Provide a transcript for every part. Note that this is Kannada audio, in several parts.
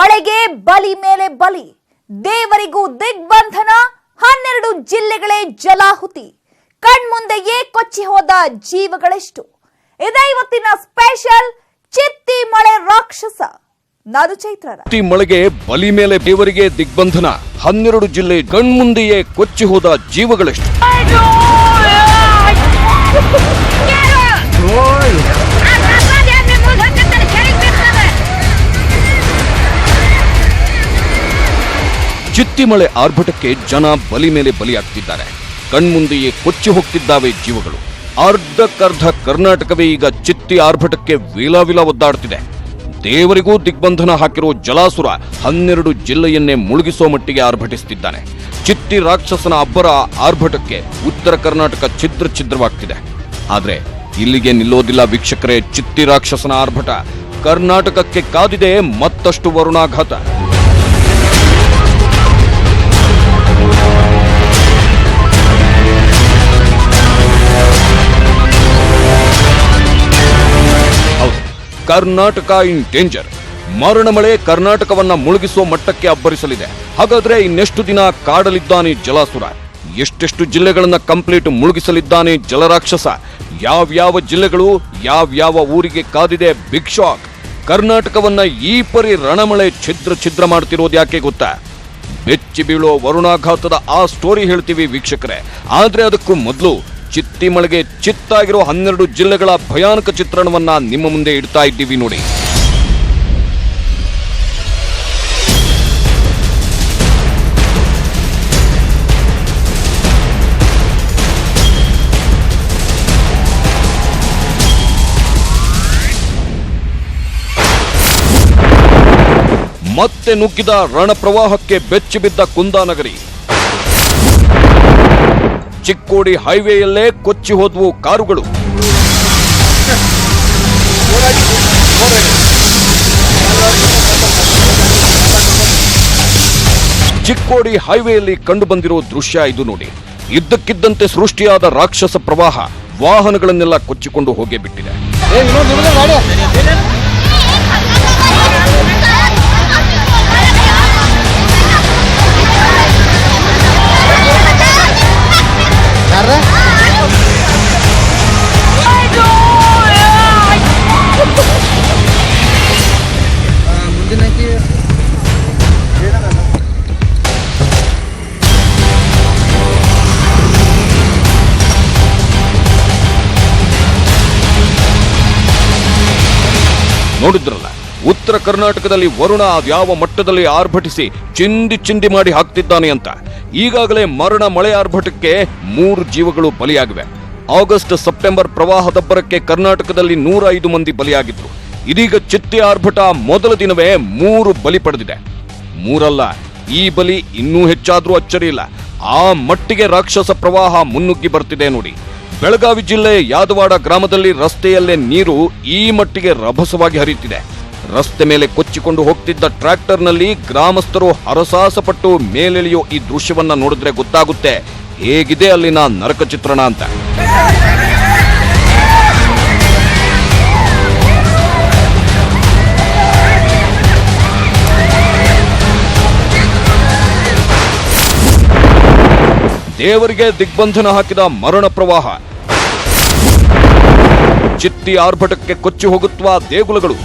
ಮಳೆಗೆ ಬಲಿ ಮೇಲೆ ಬಲಿ ದೇವರಿಗೂ ದಿಗ್ಬಂಧನ ಹನ್ನೆರಡು ಜಿಲ್ಲೆಗಳೇ ಜಲಾಹುತಿ. ಕಣ್ಮುಂದೆಯೇ ಕೊಚ್ಚಿ ಹೋದ ಜೀವಗಳೆಷ್ಟು. ಇದೇ ಇವತ್ತಿನ ಸ್ಪೆಷಲ್ ಚಿತ್ತಿ ಮಳೆ ರಾಕ್ಷಸ ನಾನು ಚೈತ್ರ ಮಳೆಗೆ ಬಲಿ ಮೇಲೆ ದೇವರಿಗೆ ದಿಗ್ಬಂಧನ ಹನ್ನೆರಡು ಜಿಲ್ಲೆ ಕಣ್ಮುಂದೆಯೇ ಕೊಚ್ಚಿ ಹೋದ ಜೀವಗಳೆಷ್ಟು. ಚಿತ್ತಿ ಮಳೆ ಆರ್ಭಟಕ್ಕೆ ಜನ ಬಲಿ ಮೇಲೆ ಬಲಿಯಾಗ್ತಿದ್ದಾರೆ. ಕಣ್ಮುಂದೆಯೇ ಕೊಚ್ಚಿ ಹೋಗ್ತಿದ್ದಾವೆ ಜೀವಗಳು. ಅರ್ಧಕ್ಕರ್ಧ ಕರ್ನಾಟಕವೇ ಈಗ ಚಿತ್ತಿ ಆರ್ಭಟಕ್ಕೆ ವಿಲಾವಿಲ ಒದ್ದಾಡ್ತಿದೆ. ದೇವರಿಗೂ ದಿಗ್ಬಂಧನ ಹಾಕಿರೋ ಜಲಾಸುರ ಹನ್ನೆರಡು ಜಿಲ್ಲೆಯನ್ನೇ ಮುಳುಗಿಸೋ ಮಟ್ಟಿಗೆ ಆರ್ಭಟಿಸುತ್ತಿದ್ದಾನೆ ಚಿತ್ತಿ ರಾಕ್ಷಸನ ಅಬ್ಬರ ಆರ್ಭಟಕ್ಕೆ ಉತ್ತರ ಕರ್ನಾಟಕ ಛಿದ್ರ ಛಿದ್ರವಾಗ್ತಿದೆ. ಆದ್ರೆ ಇಲ್ಲಿಗೆ ನಿಲ್ಲೋದಿಲ್ಲ ವೀಕ್ಷಕರೇ ಚಿತ್ತಿ ರಾಕ್ಷಸನ ಆರ್ಭಟ. ಕರ್ನಾಟಕಕ್ಕೆ ಕಾದಿದೆ ಮತ್ತಷ್ಟು ವರುಣಾಘಾತ. ಕರ್ನಾಟಕ ಇನ್ ಡೇಂಜರ್. ಮರಣ ಮಳೆ ಕರ್ನಾಟಕವನ್ನ ಮುಳುಗಿಸುವ ಮಟ್ಟಕ್ಕೆ ಅಬ್ಬರಿಸಲಿದೆ. ಹಾಗಾದ್ರೆ ಇನ್ನೆಷ್ಟು ದಿನ ಕಾಡಲಿದ್ದಾನೆ ಜಲಾಸುರ? ಎಷ್ಟೆಷ್ಟು ಜಿಲ್ಲೆಗಳನ್ನ ಕಂಪ್ಲೀಟ್ ಮುಳುಗಿಸಲಿದ್ದಾನೆ ಜಲರಾಕ್ಷಸ? ಯಾವ್ಯಾವ ಜಿಲ್ಲೆಗಳು, ಯಾವ್ಯಾವ ಊರಿಗೆ ಕಾದಿದೆ ಬಿಗ್ ಶಾಕ್? ಕರ್ನಾಟಕವನ್ನ ಈ ಪರಿ ರಣಮಳೆ ಛಿದ್ರ ಛಿದ್ರ ಮಾಡ್ತಿರೋದು ಯಾಕೆ ಗೊತ್ತಾ? ಬೆಚ್ಚಿ ಬೀಳೋ ವರುಣಾಘಾತದ ಆ ಸ್ಟೋರಿ ಹೇಳ್ತೀವಿ ವೀಕ್ಷಕರೇ. ಆದ್ರೆ ಅದಕ್ಕೂ ಮೊದಲು ಚಿತ್ತಿ ಮಳೆಗೆ ಚಿತ್ತಾಗಿರೋ ಹನ್ನೆರಡು ಜಿಲ್ಲೆಗಳ ಭಯಾನಕ ಚಿತ್ರಣವನ್ನ ನಿಮ್ಮ ಮುಂದೆ ಇಡ್ತಾ ಇದ್ದೀವಿ ನೋಡಿ. ಮತ್ತೆ ನುಗ್ಗಿದ ರಣಪ್ರವಾಹಕ್ಕೆ ಬೆಚ್ಚಿಬಿದ್ದ ಕುಂದಾನಗರಿ. ಚಿಕ್ಕೋಡಿ ಹೈವೇಯಲ್ಲೇ ಕೊಚ್ಚಿ ಹೋದ್ವು ಕಾರುಗಳು. ಚಿಕ್ಕೋಡಿ ಹೈವೇಯಲ್ಲಿ ಕಂಡುಬಂದಿರೋ ದೃಶ್ಯ ಇದು ನೋಡಿ. ಇದ್ದಕ್ಕಿದ್ದಂತೆ ಸೃಷ್ಟಿಯಾದ ರಾಕ್ಷಸ ಪ್ರವಾಹ ವಾಹನಗಳನ್ನೆಲ್ಲ ಕೊಚ್ಚಿಕೊಂಡು ಹೋಗೇ ಬಿಟ್ಟಿದೆ. ನೋಡಿದ್ರಲ್ಲ? ಉತ್ತರ ಕರ್ನಾಟಕದಲ್ಲಿ ವರುಣ ಯಾವ ಮಟ್ಟದಲ್ಲಿ ಆರ್ಭಟಿಸಿ ಚಿಂದಿ ಚಿಂದಿ ಮಾಡಿ ಹಾಕ್ತಿದ್ದಾನೆ ಅಂತ. ಈಗಾಗಲೇ ಮರಣ ಮಳೆ ಆರ್ಭಟಕ್ಕೆ ಮೂರು ಜೀವಗಳು ಬಲಿಯಾಗಿವೆ. ಆಗಸ್ಟ್ ಸೆಪ್ಟೆಂಬರ್ ಪ್ರವಾಹದಬ್ಬರಕ್ಕೆ ಕರ್ನಾಟಕದಲ್ಲಿ ನೂರ ಐದು ಮಂದಿ ಬಲಿಯಾಗಿದ್ರು. ಇದೀಗ ಚಿತ್ತಿ ಆರ್ಭಟ ಮೊದಲ ದಿನವೇ ಮೂರು ಬಲಿ ಪಡೆದಿದೆ. ಮೂರಲ್ಲ, ಈ ಬಲಿ ಇನ್ನೂ ಹೆಚ್ಚಾದ್ರೂ ಅಚ್ಚರಿ ಇಲ್ಲ ಆ ಮಟ್ಟಿಗೆ ರಾಕ್ಷಸ ಪ್ರವಾಹ ಮುನ್ನುಗ್ಗಿ ಬರ್ತಿದೆ ನೋಡಿ. ಬೆಳಗಾವಿ ಜಿಲ್ಲೆ ಯಾದವಾಡ ಗ್ರಾಮದಲ್ಲಿ ರಸ್ತೆಯಲ್ಲೇ ನೀರು ಈ ಮಟ್ಟಿಗೆ ರಭಸವಾಗಿ ಹರಿಯುತ್ತಿದೆ. ರಸ್ತೆ ಮೇಲೆ ಕೊಚ್ಚಿಕೊಂಡು ಹೋಗ್ತಿದ್ದ ಟ್ರ್ಯಾಕ್ಟರ್ನಲ್ಲಿ ಗ್ರಾಮಸ್ಥರು ಹರಸಾಸಪಟ್ಟು ಮೇಲೆಳೆಯೋ ಈ ದೃಶ್ಯವನ್ನ ನೋಡಿದ್ರೆ ಗೊತ್ತಾಗುತ್ತೆ. ಹೇಗಿದೆ ಅಲ್ಲಿನ ನರಕ ಚಿತ್ರಣ ಅಂತ. ದೇವರಿಗೆ ದಿಗ್ಬಂಧನ ಹಾಕಿದ ಮರಣ ಪ್ರವಾಹ. ಚಿತ್ತಿ ಆರ್ಭಟಕ್ಕೆ ಕೊಚ್ಚಿ ಹೋಗುತ್ತುವ ದೇಗುಲಗಳು.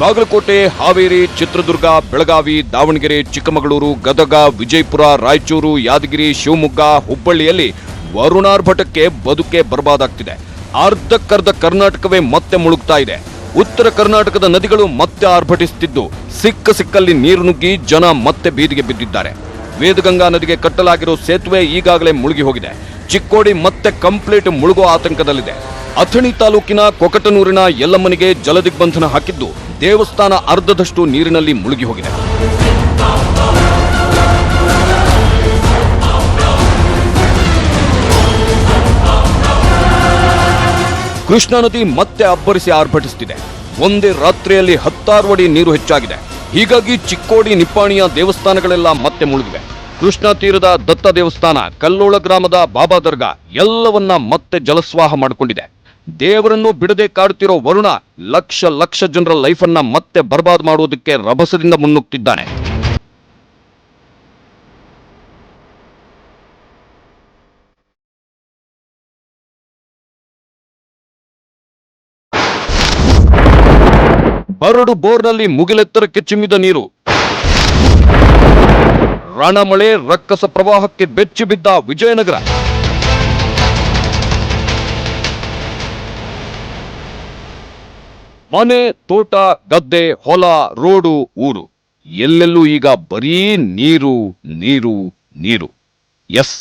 ಬಾಗಲಕೋಟೆ, ಹಾವೇರಿ, ಚಿತ್ರದುರ್ಗ, ಬೆಳಗಾವಿ, ದಾವಣಗೆರೆ, ಚಿಕ್ಕಮಗಳೂರು, ಗದಗ, ವಿಜಯಪುರ, ರಾಯಚೂರು, ಯಾದಗಿರಿ, ಶಿವಮೊಗ್ಗ, ಹುಬ್ಬಳ್ಳಿಯಲ್ಲಿ ವರುಣಾರ್ಭಟಕ್ಕೆ ಬದುಕೆ ಬರ್ಬಾದಾಗ್ತಿದೆ. ಅರ್ಧಕ್ಕರ್ಧ ಕರ್ನಾಟಕವೇ ಮತ್ತೆ ಮುಳುಗ್ತಾ ಇದೆ. ಉತ್ತರ ಕರ್ನಾಟಕದ ನದಿಗಳು ಮತ್ತೆ ಆರ್ಭಟಿಸುತ್ತಿದ್ದು ಸಿಕ್ಕ ಸಿಕ್ಕಲ್ಲಿ ನೀರು ನುಗ್ಗಿ ಜನ ಮತ್ತೆ ಬೀದಿಗೆ ಬಿದ್ದಿದ್ದಾರೆ. ವೇದಗಂಗಾ ನದಿಗೆ ಕಟ್ಟಲಾಗಿರೋ ಸೇತುವೆ ಈಗಾಗಲೇ ಮುಳುಗಿ ಹೋಗಿದೆ. ಚಿಕ್ಕೋಡಿ ಮತ್ತೆ ಕಂಪ್ಲೀಟ್ ಮುಳುಗೋ ಆತಂಕದಲ್ಲಿದೆ. ಅಥಣಿ ತಾಲೂಕಿನ ಕೊಕಟನೂರಿನ ಯಲ್ಲಮ್ಮನಿಗೆ ಜಲದಿಗ್ಬಂಧನ ಹಾಕಿದ್ದು ದೇವಸ್ಥಾನ ಅರ್ಧದಷ್ಟು ನೀರಿನಲ್ಲಿ ಮುಳುಗಿ ಹೋಗಿದೆ. ಕೃಷ್ಣಾ ನದಿ ಮತ್ತೆ ಅಬ್ಬರಿಸಿ ಆರ್ಭಟಿಸುತ್ತಿದೆ. ಒಂದೇ ರಾತ್ರಿಯಲ್ಲಿ ಹತ್ತಾರು ಅಡಿ ನೀರು ಹೆಚ್ಚಾಗಿದೆ. ಹೀಗಾಗಿ ಚಿಕ್ಕೋಡಿ, ನಿಪ್ಪಾಣಿಯ ದೇವಸ್ಥಾನಗಳೆಲ್ಲ ಮತ್ತೆ ಮುಳುಗಿವೆ. ಕೃಷ್ಣ ತೀರದ ದತ್ತ ದೇವಸ್ಥಾನ, ಕಲ್ಲೋಳ ಗ್ರಾಮದ ಬಾಬಾ ದರ್ಗಾ ಎಲ್ಲವನ್ನ ಮತ್ತೆ ಜಲಸ್ವಾಹ ಮಾಡಿಕೊಂಡಿದೆ. ದೇವರನ್ನು ಬಿಡದೆ ಕಾಡುತ್ತಿರೋ ವರುಣ ಲಕ್ಷ ಲಕ್ಷ ಜನರ ಲೈಫನ್ನ ಮತ್ತೆ ಬರ್ಬಾದ್ ಮಾಡುವುದಕ್ಕೆ ರಭಸದಿಂದ ಮುನ್ನುಗ್ತಿದ್ದಾನೆ. ಬರಡು ಬೋರ್ನಲ್ಲಿ ಮುಗಿಲೆತ್ತರಕ್ಕೆ ಚಿಮ್ಮಿದ ನೀರು. ರಣಮಳೆ ರಕ್ಕಸ ಪ್ರವಾಹಕ್ಕೆ ಬೆಚ್ಚಿ ಬಿದ್ದ ವಿಜಯನಗರ. ಮನೆ, ತೋಟ, ಗದ್ದೆ, ಹೊಲ, ರೋಡು, ಊರು. ಎಲ್ಲೆಲ್ಲೂ ಈಗ ಬರೀ ನೀರು ನೀರು ನೀರು. ಎಸ್,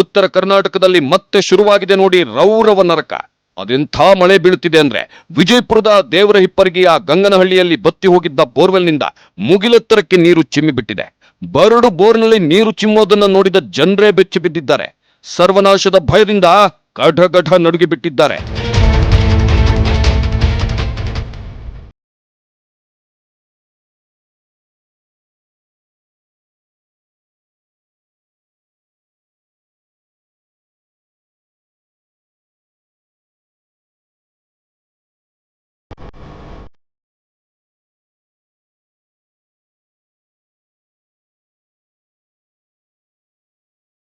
ಉತ್ತರ ಕರ್ನಾಟಕದಲ್ಲಿ ಮತ್ತೆ ಶುರುವಾಗಿದೆ ನೋಡಿ ರೌರವ ನರಕ. ಅದೆಂಥ ಮಳೆ ಬೀಳುತ್ತಿದೆ ಅಂದ್ರೆ ವಿಜಯಪುರದ ದೇವರ ಹಿಪ್ಪರಿಗೆಯ ಗಂಗನಹಳ್ಳಿಯಲ್ಲಿ ಬತ್ತಿ ಹೋಗಿದ್ದ ಬೋರ್ವೆಲ್ನಿಂದ ಮುಗಿಲೆತ್ತರಕ್ಕೆ ನೀರು ಚಿಮ್ಮಿ ಬಿಟ್ಟಿದೆ. ಬರಡು ಬೋರ್ನಲ್ಲಿ ನೀರು ಚಿಮ್ಮೋದನ್ನ ನೋಡಿದ ಜನರೇ ಬೆಚ್ಚಿ ಬಿದ್ದಿದ್ದಾರೆ. ಸರ್ವನಾಶದ ಭಯದಿಂದ ಗಢಗಢ ನಡುಗಿ ಬಿಟ್ಟಿದ್ದಾರೆ.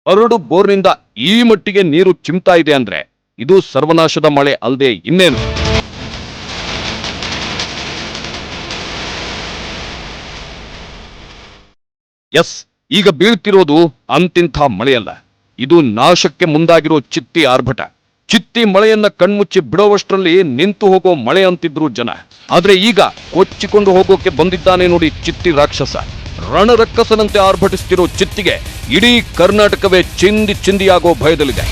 ಬರಡು ಬೋರ್ನಿಂದ ಈ ಮಟ್ಟಿಗೆ ನೀರು ಚಿಮ್ತಾ ಇದೆ ಅಂದ್ರೆ ಇದು ಸರ್ವನಾಶದ ಮಳೆ ಅಲ್ಲದೆ ಇನ್ನೇನು? ಎಸ್, ಈಗ ಬೀಳ್ತಿರೋದು ಅಂತಿಂಥ ಮಳೆಯಲ್ಲ. ಇದು ನಾಶಕ್ಕೆ ಮುಂದಾಗಿರೋ ಚಿತ್ತಿ ಆರ್ಭಟ. ಚಿತ್ತಿ ಮಳೆಯನ್ನ ಕಣ್ಮುಚ್ಚಿ ಬಿಡೋವಷ್ಟರಲ್ಲಿ ನಿಂತು ಹೋಗೋ ಮಳೆ ಅಂತಿದ್ರು ಜನ. ಆದ್ರೆ ಈಗ ಕೊಚ್ಚಿಕೊಂಡು ಹೋಗೋಕೆ ಬಂದಿದ್ದಾನೆ ನೋಡಿ ಚಿತ್ತಿ ರಾಕ್ಷಸ. ರಣರಕ್ಕಸನಂತೆ ಆರ್ಭಟಿಸ್ತಿರೋ ಚಿತ್ತಿಗೆ ಇಡೀ ಕರ್ನಾಟಕವೇ ಚಿಂದಿ ಚಿಂದಿಯಾಗೋ ಭಯದಲ್ಲಿದೆ.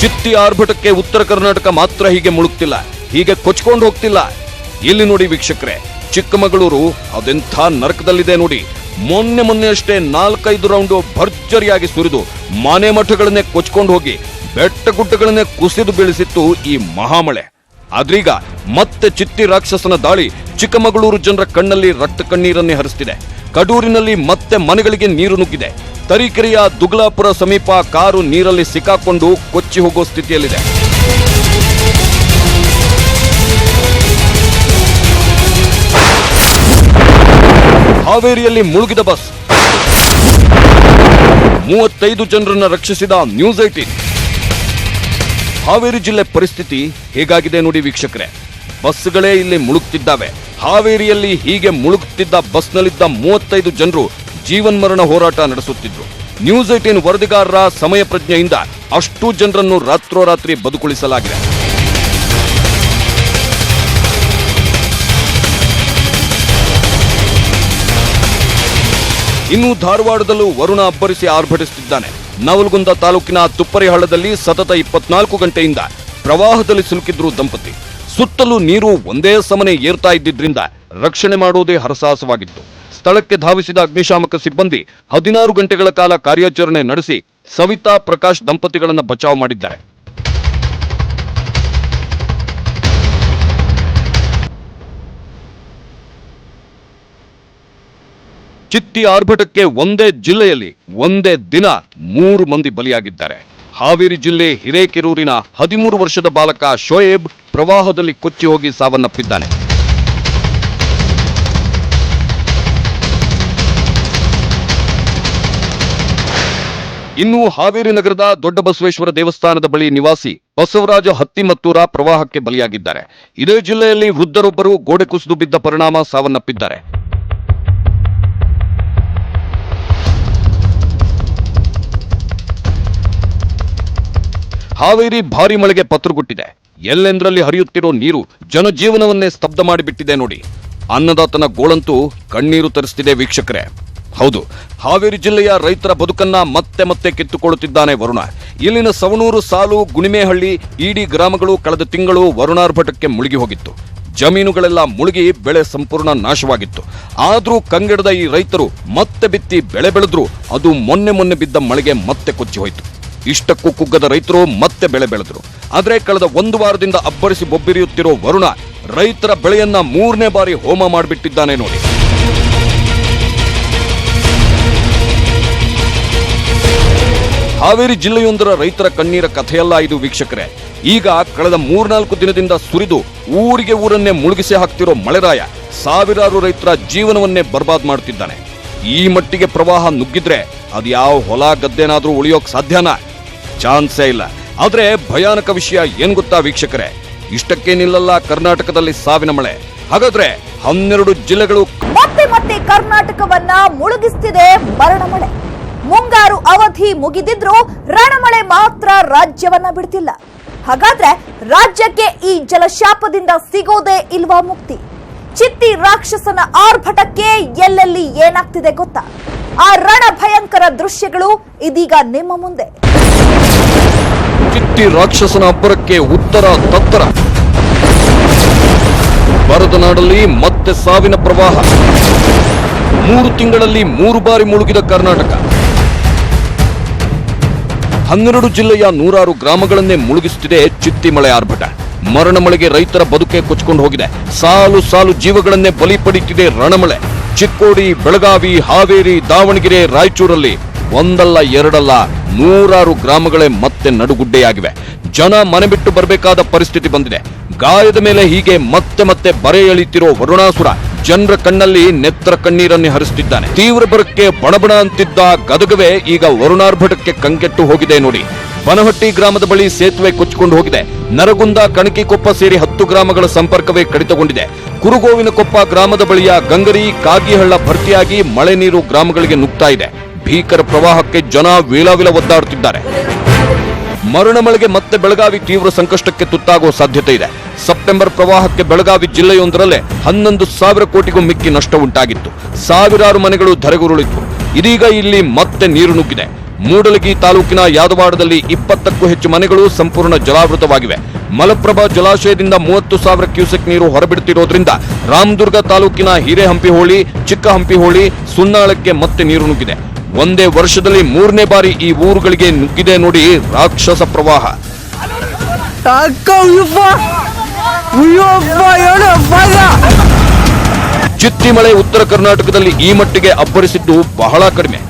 ಚಿತ್ತಿ ಆರ್ಭಟಕ್ಕೆ ಉತ್ತರ ಕರ್ನಾಟಕ ಮಾತ್ರ ಹೀಗೆ ಮುಳುಗ್ತಿಲ್ಲ, ಹೀಗೆ ಕೊಚ್ಕೊಂಡು ಹೋಗ್ತಿಲ್ಲ. ಇಲ್ಲಿ ನೋಡಿ ವೀಕ್ಷಕರೇ, ಚಿಕ್ಕಮಗಳೂರು ಅದೆಂಥ ನರಕದಲ್ಲಿದೆ ನೋಡಿ. ಮೊನ್ನೆ ಮೊನ್ನೆ ಅಷ್ಟೇ ನಾಲ್ಕೈದು ರೌಂಡು ಭರ್ಜರಿಯಾಗಿ ಸುರಿದು ಮನೆ ಮಠಗಳನ್ನೇ ಕೊಚ್ಕೊಂಡು ಹೋಗಿ ಬೆಟ್ಟ ಗುಡ್ಡಗಳನ್ನೇ ಕುಸಿದು ಬೀಳಿಸಿತ್ತು ಈ ಮಹಾಮಳೆ. ಆದ್ರೀಗ ಮತ್ತೆ ಚಿತ್ತಿ ರಾಕ್ಷಸನ ದಾಳಿ ಚಿಕ್ಕಮಗಳೂರು ಜನರ ಕಣ್ಣಲ್ಲಿ ರಕ್ತ ಕಣ್ಣೀರನ್ನೇ ಹರಿಸ್ತಿದೆ. ಕಡೂರಿನಲ್ಲಿ ಮತ್ತೆ ಮನೆಗಳಿಗೆ ನೀರು ನುಗ್ಗಿದೆ. ತರೀಕೆರೆಯ ದುಗ್ಲಾಪುರ ಸಮೀಪ ಕಾರು ನೀರಲ್ಲಿ ಸಿಕ್ಕಾಕೊಂಡು ಕೊಚ್ಚಿ ಹೋಗೋ ಸ್ಥಿತಿಯಲ್ಲಿದೆ. ಹಾವೇರಿಯಲ್ಲಿ ಮುಳುಗಿದ ಬಸ್. ಮೂವತ್ತೈದು ಜನರನ್ನು ರಕ್ಷಿಸಿದ ನ್ಯೂಸ್ ಏಟೀನ್ ಹಾವೇರಿ ಜಿಲ್ಲೆ ಪರಿಸ್ಥಿತಿ ಹೇಗಾಗಿದೆ ನೋಡಿ ವೀಕ್ಷಕರೇ. ಬಸ್ಗಳೇ ಇಲ್ಲಿ ಮುಳುಗ್ತಿದ್ದಾವೆ. ಹಾವೇರಿಯಲ್ಲಿ ಹೀಗೆ ಮುಳುಗುತ್ತಿದ್ದ ಬಸ್ನಲ್ಲಿದ್ದ ಮೂವತ್ತೈದು ಜನರು ಜೀವನ್ಮರಣ ಹೋರಾಟ ನಡೆಸುತ್ತಿದ್ರು. ನ್ಯೂಸ್ ಏಟೀನ್ ವರದಿಗಾರರ ಸಮಯ ಪ್ರಜ್ಞೆಯಿಂದ ಅಷ್ಟು ಜನರನ್ನು ರಾತ್ರೋರಾತ್ರಿ ಬದುಕುಳಿಸಲಾಗಿದೆ. ಇನ್ನು ಧಾರವಾಡದಲ್ಲೂ ವರುಣ ಅಬ್ಬರಿಸಿ ಆರ್ಭಟಿಸುತ್ತಿದ್ದಾನೆ. ನವಲಗುಂದ ತಾಲೂಕಿನ ತುಪ್ಪರಿಹಳ್ಳದಲ್ಲಿ ಸತತ ಇಪ್ಪತ್ನಾಲ್ಕು ಗಂಟೆಯಿಂದ ಪ್ರವಾಹದಲ್ಲಿ ಸಿಲುಕಿದ್ರು ದಂಪತಿ. ಸುತ್ತಲೂ ನೀರು ಒಂದೇ ಸಮನೆ ಏರ್ತಾ ಇದ್ದಿದ್ರಿಂದ ರಕ್ಷಣೆ ಮಾಡುವುದೇ ಹರಸಾಹಸವಾಗಿತ್ತು. ಸ್ಥಳಕ್ಕೆ ಧಾವಿಸಿದ ಅಗ್ನಿಶಾಮಕ ಸಿಬ್ಬಂದಿ ಹದಿನಾರು ಗಂಟೆಗಳ ಕಾಲ ಕಾರ್ಯಾಚರಣೆ ನಡೆಸಿ ಸವಿತಾ ಪ್ರಕಾಶ್ ದಂಪತಿಗಳನ್ನು ಬಚಾವ್ ಮಾಡಿದ್ದಾರೆ. ಚಿತ್ತಿ ಆರ್ಭಟಕ್ಕೆ ಒಂದೇ ಜಿಲ್ಲೆಯಲ್ಲಿ ಒಂದೇ ದಿನ ಮೂರು ಮಂದಿ ಬಲಿಯಾಗಿದ್ದಾರೆ. ಹಾವೇರಿ ಜಿಲ್ಲೆ ಹಿರೇಕೆರೂರಿನ ಹದಿಮೂರು ವರ್ಷದ ಬಾಲಕ ಶೋಯೇಬ್ ಪ್ರವಾಹದಲ್ಲಿ ಕೊಚ್ಚಿ ಹೋಗಿ ಸಾವನ್ನಪ್ಪಿದ್ದಾನೆ. ಇನ್ನು ಹಾವೇರಿ ನಗರದ ದೊಡ್ಡ ಬಸವೇಶ್ವರ ದೇವಸ್ಥಾನದ ಬಳಿ ನಿವಾಸಿ ಬಸವರಾಜ ಹತ್ತಿಮತ್ತೂರ ಪ್ರವಾಹಕ್ಕೆ ಬಲಿಯಾಗಿದ್ದಾರೆ. ಇದೇ ಜಿಲ್ಲೆಯಲ್ಲಿ ವೃದ್ಧರೊಬ್ಬರು ಗೋಡೆ ಕುಸಿದು ಬಿದ್ದ ಪರಿಣಾಮ ಸಾವನ್ನಪ್ಪಿದ್ದಾರೆ. ಹಾವೇರಿ ಭಾರಿ ಮಳೆಗೆ ಪತ್ರುಗುಟ್ಟಿದೆ ಎಲ್ಲೆಂದರಲ್ಲಿ ಹರಿಯುತ್ತಿರೋ ನೀರು ಜನಜೀವನವನ್ನೇ ಸ್ತಬ್ಧ ಮಾಡಿಬಿಟ್ಟಿದೆ ನೋಡಿ. ಅನ್ನದಾತನ ಗೋಳಂತೂ ಕಣ್ಣೀರು ತರಿಸ್ತಿದೆ ವೀಕ್ಷಕರೇ. ಹೌದು, ಹಾವೇರಿ ಜಿಲ್ಲೆಯ ರೈತರ ಬದುಕನ್ನ ಮತ್ತೆ ಮತ್ತೆ ಕಿತ್ತುಕೊಳ್ಳುತ್ತಿದ್ದಾನೆ ವರುಣ. ಇಲ್ಲಿನ ಸವಣೂರು ಸಾಲು, ಗುಣಿಮೆಹಳ್ಳಿ ಈಡಿ ಗ್ರಾಮಗಳು ಕಳೆದ ತಿಂಗಳು ವರುಣಾರ್ಭಟಕ್ಕೆ ಮುಳುಗಿ ಹೋಗಿತ್ತು. ಜಮೀನುಗಳೆಲ್ಲ ಮುಳುಗಿ ಬೆಳೆ ಸಂಪೂರ್ಣ ನಾಶವಾಗಿತ್ತು. ಆದರೂ ಕಂಗೆಡದ ಈ ರೈತರು ಮತ್ತೆ ಬಿತ್ತಿ ಬೆಳೆ ಬೆಳೆದ್ರು, ಅದು ಮೊನ್ನೆ ಮೊನ್ನೆ ಬಿದ್ದ ಮಳೆಗೆ ಮತ್ತೆ ಕೊಚ್ಚಿ ಹೋಯ್ತು. ಇಷ್ಟಕ್ಕೂ ಕುಗ್ಗದ ರೈತರು ಮತ್ತೆ ಬೆಳೆ ಬೆಳೆದರು. ಆದರೆ ಕಳೆದ ಒಂದು ವಾರದಿಂದ ಅಬ್ಬರಿಸಿ ಬೊಬ್ಬಿರಿಯುತ್ತಿರೋ ವರುಣ ರೈತರ ಬೆಳೆಯನ್ನ ಮೂರನೇ ಬಾರಿ ಹೋಮ ಮಾಡಿಬಿಟ್ಟಿದ್ದಾನೆ ನೋಡಿ. ಹಾವೇರಿ ಜಿಲ್ಲೆಯೊಂದರ ರೈತರ ಕಣ್ಣೀರ ಕಥೆಯಲ್ಲ ಇದು ವೀಕ್ಷಕರೇ. ಈಗ ಕಳೆದ ಮೂರ್ನಾಲ್ಕು ದಿನದಿಂದ ಸುರಿದು ಊರಿಗೆ ಊರನ್ನೇ ಮುಳುಗಿಸಿ ಹಾಕ್ತಿರೋ ಮಳೆರಾಯ ಸಾವಿರಾರು ರೈತರ ಜೀವನವನ್ನೇ ಬರ್ಬಾದ್ ಮಾಡ್ತಿದ್ದಾನೆ. ಈ ಮಟ್ಟಿಗೆ ಪ್ರವಾಹ ನುಗ್ಗಿದ್ರೆ ಅದು ಯಾವ ಹೊಲ ಗದ್ದೆನಾದ್ರೂ ಉಳಿಯೋಕ್ ಸಾಧ್ಯನಾ? ಚಾನ್ಸೇ ಇಲ್ಲ. ಆದ್ರೆ ಭಯಾನಕ ವಿಷಯ ಏನ್ ಗೊತ್ತಾ ವೀಕ್ಷಕರೇ? ಇಷ್ಟಕ್ಕೆ ನಿಲ್ಲಲ್ಲ ಕರ್ನಾಟಕದಲ್ಲಿ ಸಾವಿನ ಮಳೆ. ಹಾಗಾದ್ರೆ ಹನ್ನೆರಡು ಜಿಲ್ಲೆಗಳು ಮತ್ತೆ ಮತ್ತೆ ಕರ್ನಾಟಕವನ್ನ ಮುಳುಗಿಸ್ತಿದೆ ಮರಣ ಮಳೆ. ಮುಂಗಾರು ಅವಧಿ ಮುಗಿದಿದ್ರೂ ರಣಮಳೆ ಮಾತ್ರ ರಾಜ್ಯವನ್ನ ಬಿಡ್ತಿಲ್ಲ. ಹಾಗಾದ್ರೆ ರಾಜ್ಯಕ್ಕೆ ಈ ಜಲಶಾಪದಿಂದ ಸಿಗೋದೇ ಇಲ್ವಾ ಮುಕ್ತಿ? ಚಿತ್ತಿ ರಾಕ್ಷಸನ ಆರ್ಭಟಕ್ಕೆ ಎಲ್ಲೆಲ್ಲಿ ಏನಾಗ್ತಿದೆ ಗೊತ್ತಾ? ಆ ರಣ ಭಯಂಕರ ದೃಶ್ಯಗಳು ಇದೀಗ ನಿಮ್ಮ ಮುಂದೆ. ಚಿತ್ತಿ ರಾಕ್ಷಸನ ಅಬ್ಬರಕ್ಕೆ ಉತ್ತರ ತತ್ತರ. ಭಾರತನಾಡಲ್ಲಿ ಮತ್ತೆ ಸಾವಿನ ಪ್ರವಾಹ. ಮೂರು ತಿಂಗಳಲ್ಲಿ ಮೂರು ಬಾರಿ ಮುಳುಗಿದ ಕರ್ನಾಟಕ. ಹನ್ನೆರಡು ಜಿಲ್ಲೆಯ ನೂರಾರು ಗ್ರಾಮಗಳನ್ನೇ ಮುಳುಗಿಸುತ್ತಿದೆ ಚಿತ್ತಿ ಮಳೆ ಆರ್ಭಟ. ಮರಣ ಮಳೆಗೆ ರೈತರ ಬದುಕೆ ಕೊಚ್ಕೊಂಡು ಹೋಗಿದೆ. ಸಾಲು ಸಾಲು ಜೀವಗಳನ್ನೇ ಬಲಿ ಪಡೀತಿದೆ ರಣಮಳೆ. ಚಿಕ್ಕೋಡಿ, ಬೆಳಗಾವಿ, ಹಾವೇರಿ, ದಾವಣಗೆರೆ, ರಾಯಚೂರಲ್ಲಿ ಒಂದಲ್ಲ ಎರಡಲ್ಲ ನೂರಾರು ಗ್ರಾಮಗಳೇ ಮತ್ತೆ ನಡುಗುಡ್ಡೆಯಾಗಿವೆ. ಜನ ಮನೆ ಬಿಟ್ಟು ಬರಬೇಕಾದ ಪರಿಸ್ಥಿತಿ ಬಂದಿದೆ. ಗಾಯದ ಮೇಲೆ ಹೀಗೆ ಮತ್ತೆ ಮತ್ತೆ ಬರೆ ಎಳಿತಿರೋ ವರುಣಾಸುರ ಜನರ ಕಣ್ಣಲ್ಲಿ ನೆತ್ರ ಕಣ್ಣೀರನ್ನೇ ಹರಿಸುತ್ತಿದ್ದಾನೆ ತೀವ್ರ ಬರಕ್ಕೆ ಬಣಬಣ ಅಂತಿದ್ದ ಗದಗವೇ ಈಗ ವರುಣಾರ್ಭಟಕ್ಕೆ ಕಂಗೆಟ್ಟು ಹೋಗಿದೆ ನೋಡಿ. ಬನಹಟ್ಟಿ ಗ್ರಾಮದ ಬಳಿ ಸೇತುವೆ ಕೊಚ್ಚಿಕೊಂಡು ಹೋಗಿದೆ. ನರಗುಂದ ಕಣಕಿಕೊಪ್ಪ ಸೇರಿ ಹತ್ತು ಗ್ರಾಮಗಳ ಸಂಪರ್ಕವೇ ಕಡಿತಗೊಂಡಿದೆ. ಕುರುಗೋವಿನಕೊಪ್ಪ ಗ್ರಾಮದ ಬಳಿಯ ಗಂಗರಿ, ಕಾಗಿಹಳ್ಳ ಭರ್ತಿಯಾಗಿ ಮಳೆ ನೀರು ಗ್ರಾಮಗಳಿಗೆ ನುಗ್ತಾ ಇದೆ. ಭೀಕರ ಪ್ರವಾಹಕ್ಕೆ ಜನ ವೀಲಾವಿಲ ಒದ್ದಾಡುತ್ತಿದ್ದಾರೆ. ಮರಣ ಮಳೆಗೆ ಮತ್ತೆ ಬೆಳಗಾವಿ ತೀವ್ರ ಸಂಕಷ್ಟಕ್ಕೆ ತುತ್ತಾಗುವ ಸಾಧ್ಯತೆ ಇದೆ. ಸೆಪ್ಟೆಂಬರ್ ಪ್ರವಾಹಕ್ಕೆ ಬೆಳಗಾವಿ ಜಿಲ್ಲೆಯೊಂದರಲ್ಲೇ ಹನ್ನೊಂದು ಸಾವಿರ ಕೋಟಿಗೂ ಮಿಕ್ಕಿ ನಷ್ಟ ಉಂಟಾಗಿತ್ತು. ಸಾವಿರಾರು ಮನೆಗಳು ಧರೆಗುರುಳಿತ್ತು ಇದೀಗ ಇಲ್ಲಿ ಮತ್ತೆ ನೀರು ನುಗ್ಗಿದೆ. ಮೂಡಲಗಿ ತಾಲೂಕಿನ ಯಾದವಾಡದಲ್ಲಿ ಇಪ್ಪತ್ತಕ್ಕೂ ಹೆಚ್ಚು ಮನೆಗಳು ಸಂಪೂರ್ಣ ಜಲಾವೃತವಾಗಿವೆ. ಮಲಪ್ರಭಾ ಜಲಾಶಯದಿಂದ ಮೂವತ್ತು ಸಾವಿರ ಕ್ಯೂಸೆಕ್ ನೀರು ಹೊರಬಿಡುತ್ತಿರುವುದರಿಂದ ರಾಮದುರ್ಗ ತಾಲೂಕಿನ ಹಿರೇಹಂಪಿಹೋಳಿ, ಚಿಕ್ಕಹಂಪಿಹೋಳಿ, ಸುನ್ನಾಳಕ್ಕೆ ಮತ್ತೆ ನೀರು ನುಗ್ಗಿದೆ. ಒಂದೇ ವರ್ಷದಲ್ಲಿ ಮೂರನೇ ಬಾರಿ ಈ ಊರುಗಳಿಗೆ ನುಗ್ಗಿದೆ ನೋಡಿ ರಾಕ್ಷಸ ಪ್ರವಾಹ. ಚಿತ್ತಿಮಳೆ ಉತ್ತರ ಕರ್ನಾಟಕದಲ್ಲಿ ಈ ಮಟ್ಟಿಗೆ ಅಬ್ಬರಿಸಿದ್ದು ಬಹಳ ಕಡಿಮೆ.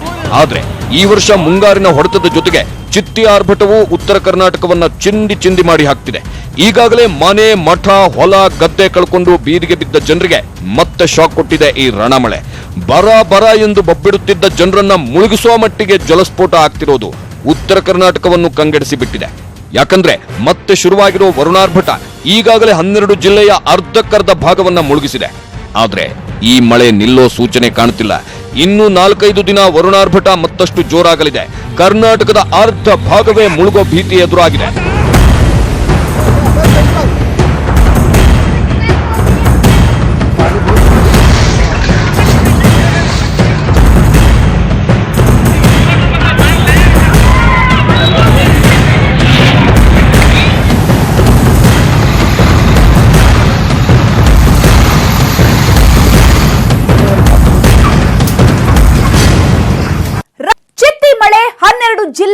ಆದ್ರೆ ಈ ವರ್ಷ ಮುಂಗಾರಿನ ಹೊಡೆತದ ಜೊತೆಗೆ ಚಿತ್ತಿ ಆರ್ಭಟವು ಉತ್ತರ ಕರ್ನಾಟಕವನ್ನ ಚಿಂದಿ ಚಿಂದಿ ಮಾಡಿ ಹಾಕ್ತಿದೆ. ಈಗಾಗಲೇ ಮನೆ ಮಠ ಹೊಲ ಗದ್ದೆ ಕಳ್ಕೊಂಡು ಬೀದಿಗೆ ಬಿದ್ದ ಜನರಿಗೆ ಮತ್ತೆ ಶಾಕ್ ಕೊಟ್ಟಿದೆ ಈ ರಣಮಳೆ. ಬರ ಬರ ಎಂದು ಬಬ್ಬಿಡುತ್ತಿದ್ದ ಜನರನ್ನ ಮುಳುಗಿಸುವ ಮಟ್ಟಿಗೆ ಜಲಸ್ಫೋಟ ಆಗ್ತಿರೋದು ಉತ್ತರ ಕರ್ನಾಟಕವನ್ನು ಕಂಗೆಡಿಸಿ ಬಿಟ್ಟಿದೆ ಯಾಕಂದ್ರೆ ಮತ್ತೆ ಶುರುವಾಗಿರೋ ವರುಣಾರ್ಭಟ ಈಗಾಗಲೇ ಹನ್ನೆರಡು ಜಿಲ್ಲೆಯ ಅರ್ಧಕ್ಕರ್ಧ ಭಾಗವನ್ನ ಮುಳುಗಿಸಿದೆ. ಆದ್ರೆ ಈ ಮಳೆ ನಿಲ್ಲೋ ಸೂಚನೆ ಕಾಣುತ್ತಿಲ್ಲ ಇನ್ನು ನಾಲ್ಕೈದು ದಿನ ವರುಣಾರ್ಭಟ ಮತ್ತಷ್ಟು ಜೋರಾಗಲಿದೆ. ಕರ್ನಾಟಕದ ಅರ್ಧ ಭಾಗವೇ ಮುಳುಗೋ ಭೀತಿ ಎದುರಾಗಿದೆ.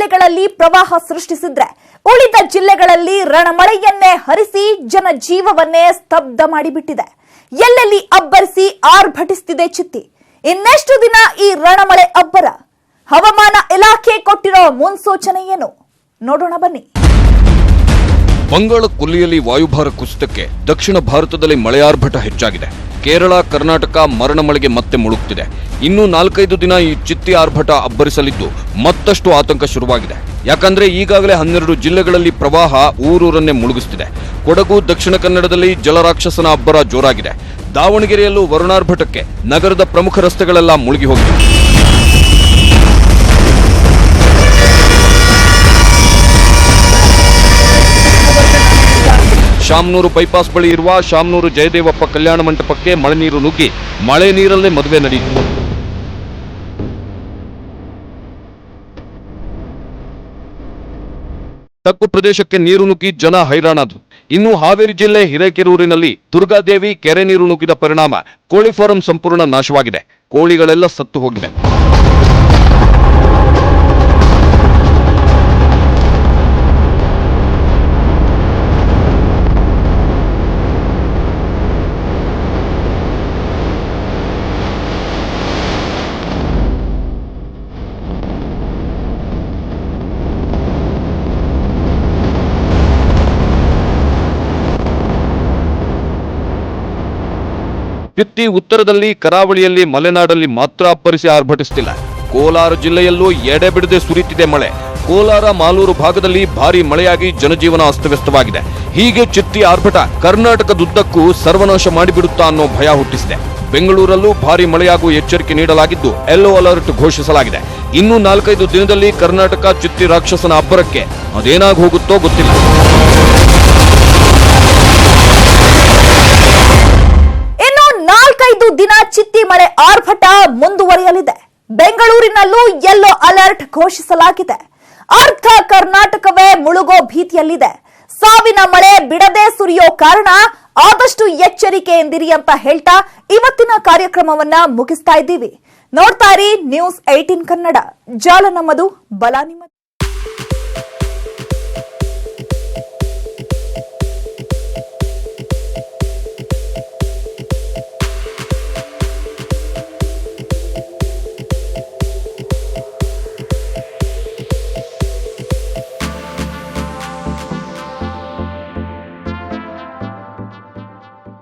ಜಿಲ್ಲೆಗಳಲ್ಲಿ ಪ್ರವಾಹ ಸೃಷ್ಟಿಸಿದ್ರೆ ಉಳಿದ ಜಿಲ್ಲೆಗಳಲ್ಲಿ ರಣಮಳೆಯನ್ನೇ ಹರಿಸಿ ಜನ ಜೀವವನ್ನೇ ಸ್ತಬ್ಧ ಮಾಡಿಬಿಟ್ಟಿದೆ. ಎಲ್ಲೆಲ್ಲಿ ಅಬ್ಬರಿಸಿ ಆರ್ಭಟಿಸ್ತಿದೆ ಚಿತ್ತಿ. ಇನ್ನೆಷ್ಟು ದಿನ ಈ ರಣಮಳೆ ಅಬ್ಬರ? ಹವಾಮಾನ ಇಲಾಖೆ ಕೊಟ್ಟಿರೋ ಮುನ್ಸೂಚನೆ ಏನು? ನೋಡೋಣ ಬನ್ನಿ. ಬಂಗಾಳ ಕೊಲ್ಲಿಯಲ್ಲಿ ವಾಯುಭಾರ ಕುಸಿತಕ್ಕೆ ದಕ್ಷಿಣ ಭಾರತದಲ್ಲಿ ಮಳೆಯಾರ್ಭಟ ಹೆಚ್ಚಾಗಿದೆ. ಕೇರಳ, ಕರ್ನಾಟಕ ಮರಣ ಮಳೆಗೆ ಮತ್ತೆ ಮುಳುಗ್ತಿದೆ. ಇನ್ನು ನಾಲ್ಕೈದು ದಿನ ಈ ಚಿತ್ತಿ ಆರ್ಭಟ ಅಬ್ಬರಿಸಲಿದ್ದು ಮತ್ತಷ್ಟು ಆತಂಕ ಶುರುವಾಗಿದೆ. ಯಾಕಂದ್ರೆ ಈಗಾಗಲೇ ಹನ್ನೆರಡು ಜಿಲ್ಲೆಗಳಲ್ಲಿ ಪ್ರವಾಹ ಊರೂರನ್ನೇ ಮುಳುಗಿಸ್ತಿದೆ. ಕೊಡಗು, ದಕ್ಷಿಣ ಕನ್ನಡದಲ್ಲಿ ಜಲರಾಕ್ಷಸನ ಅಬ್ಬರ ಜೋರಾಗಿದೆ. ದಾವಣಗೆರೆಯಲ್ಲೂ ವರುಣಾರ್ಭಟಕ್ಕೆ ನಗರದ ಪ್ರಮುಖ ರಸ್ತೆಗಳೆಲ್ಲ ಮುಳುಗಿ ಹೋಗಿವೆ. ಶಾಮನೂರು ಬೈಪಾಸ್ ಬಳಿ ಇರುವ ಶಾಮನೂರು ಜಯದೇವಪ್ಪ ಕಲ್ಯಾಣ ಮಂಟಪಕ್ಕೆ ಮಳೆ ನೀರು ನುಗ್ಗಿ. ಮಳೆ ನೀರಲ್ಲೇ ಮದುವೆ ನಡೆಯಿತು. ತಕ್ಕು ಪ್ರದೇಶಕ್ಕೆ ನೀರು ನುಗ್ಗಿ ಜನ ಹೈರಾಣದು ಇನ್ನು ಹಾವೇರಿ ಜಿಲ್ಲೆ ಹಿರೇಕೆರೂರಿನಲ್ಲಿ ದುರ್ಗಾದೇವಿ ಕೆರೆ ನೀರು ನುಗ್ಗಿದ ಪರಿಣಾಮ ಕೋಳಿ ಫಾರಂ ಸಂಪೂರ್ಣ ನಾಶವಾಗಿದೆ. ಕೋಳಿಗಳೆಲ್ಲ ಸತ್ತು ಹೋಗಿವೆ. ಭಿತ್ತಿ ಉತ್ತರದಲ್ಲಿ ಕರಾವಳಿಯಲ್ಲಿ ಮಲೆನಾಡಲ್ಲಿ ಮಾತ್ರ ಅಪ್ಪರಿಸಿ ಆರ್ಭಟಿಸುತ್ತಿಲ್ಲ. ಕೋಲಾರ ಜಿಲ್ಲೆಯಲ್ಲೂ ಎಡೆಬಿಡದೆ ಸುರಿತಿದೆ ಮಳೆ. ಕೋಲಾರ ಮಾಲೂರು ಭಾಗದಲ್ಲಿ ಭಾರಿ ಮಳೆಯಾಗಿ ಜನಜೀವನ ಅಸ್ತವ್ಯಸ್ತವಾಗಿದೆ. ಹೀಗೆ ಚಿತ್ತಿ ಆರ್ಭಟ ಕರ್ನಾಟಕದುದ್ದಕ್ಕೂ ಸರ್ವನಾಶ ಮಾಡಿಬಿಡುತ್ತಾ ಅನ್ನೋ ಭಯ ಹುಟ್ಟಿಸಿದೆ. ಬೆಂಗಳೂರಲ್ಲೂ ಭಾರಿ ಮಳೆಯಾಗುವ ಎಚ್ಚರಿಕೆ ನೀಡಲಾಗಿದ್ದು ಯೆಲ್ಲೋ ಅಲರ್ಟ್ ಘೋಷಿಸಲಾಗಿದೆ. ಇನ್ನು ನಾಲ್ಕೈದು ದಿನದಲ್ಲಿ ಕರ್ನಾಟಕ ಚಿತ್ತಿ ರಾಕ್ಷಸನ ಅಬ್ಬರಕ್ಕೆ ಅದೇನಾಗಿ ಹೋಗುತ್ತೋ ಗೊತ್ತಿಲ್ಲ. ಆರ್ಭಟ ಮುಂದುವರಿಯಲಿದೆ. ಬೆಂಗಳೂರಿನಲ್ಲೂ ಯೆಲ್ಲೋ ಅಲರ್ಟ್ ಘೋಷಿಸಲಾಗಿದೆ. ಅರ್ಧ ಕರ್ನಾಟಕವೇ ಮುಳುಗೋ ಭೀತಿಯಲ್ಲಿದೆ. ಸಾವಿನ ಮಳೆ ಬಿಡದೆ ಸುರಿಯೋ ಕಾರಣ ಆದಷ್ಟು ಎಚ್ಚರಿಕೆಯಿಂದಿರಿ ಅಂತ ಹೇಳ್ತಾ ಇವತ್ತಿನ ಕಾರ್ಯಕ್ರಮವನ್ನ ಮುಗಿಸ್ತಾ ಇದ್ದೀವಿ. ನೋಡ್ತಾ ಇರಿ ನ್ಯೂಸ್ ಏಟೀನ್ ಕನ್ನಡ. ಜಾಲ ನಮ್ಮದು, ಬಲ